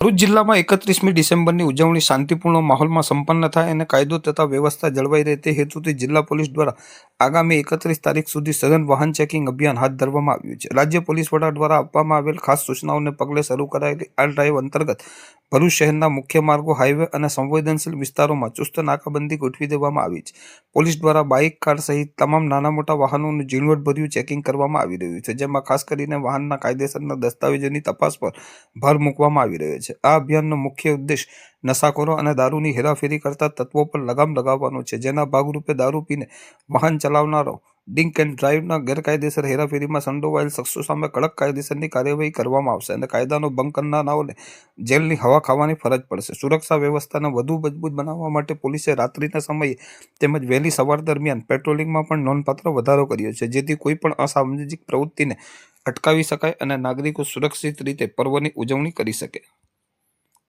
ભરૂચ જિલ્લામાં એકત્રીસમી ડિસેમ્બરની ઉજવણી શાંતિપૂર્ણ માહોલમાં સંપન્ન થાય અને કાયદો તથા વ્યવસ્થા જળવાઈ રહે તે હેતુથી જિલ્લા પોલીસ દ્વારા આગામી એકત્રીસ તારીખ સુધી સઘન વાહન ચેકિંગ અભિયાન હાથ ધરવામાં આવ્યું છે. રાજ્ય પોલીસ વડા દ્વારા આપવામાં આવેલ ખાસ સૂચનાઓને પગલે શરૂ કરાયેલી આ ડ્રાઈવ અંતર્ગત ભરૂચ શહેરના મુખ્ય માર્ગો હાઈવે અને સંવેદનશીલ વિસ્તારોમાં ચુસ્ત નાકાબંધી ગોઠવી દેવામાં આવી છે. પોલીસ દ્વારા બાઇક, કાર સહિત તમામ નાના મોટા વાહનોનું ઝીણવટભર્યું ચેકિંગ કરવામાં આવી રહ્યું છે, જેમાં ખાસ કરીને વાહનના કાયદેસરના દસ્તાવેજોની તપાસ પર ભાર મૂકવામાં આવી રહ્યો છે. આ અભિયાનનો મુખ્ય ઉદ્દેશ નશાખોરો અને દારૂની હેરાફેરી કરતા તત્વો પર લગામ લગાવવાનો છે, જેના ભાગરૂપે દારૂ પીને વાહન ચલાવનારો ડિંક એન્ડ ડ્રાઈવના ગેરકાયદેસર હેરાફેરીમાં સંડોવાયેલ શખ્સો સામે કડક કાયદેસરની કાર્યવાહી કરવામાં આવશે અને કાયદાનો ભંગ કરનારાઓને જેલની હવા ખાવાની ફરજ પડશે. સુરક્ષા વ્યવસ્થાને વધુ મજબૂત બનાવવા માટે પોલીસે રાત્રિના સમયે તેમજ વહેલી સવાર દરમિયાન પેટ્રોલિંગમાં પણ નોંધપાત્ર વધારો કર્યો છે, જેથી કોઈપણ અસામાજિક પ્રવૃત્તિને અટકાવી શકાય અને નાગરિકો સુરક્ષિત રીતે પર્વની ઉજવણી કરી શકે.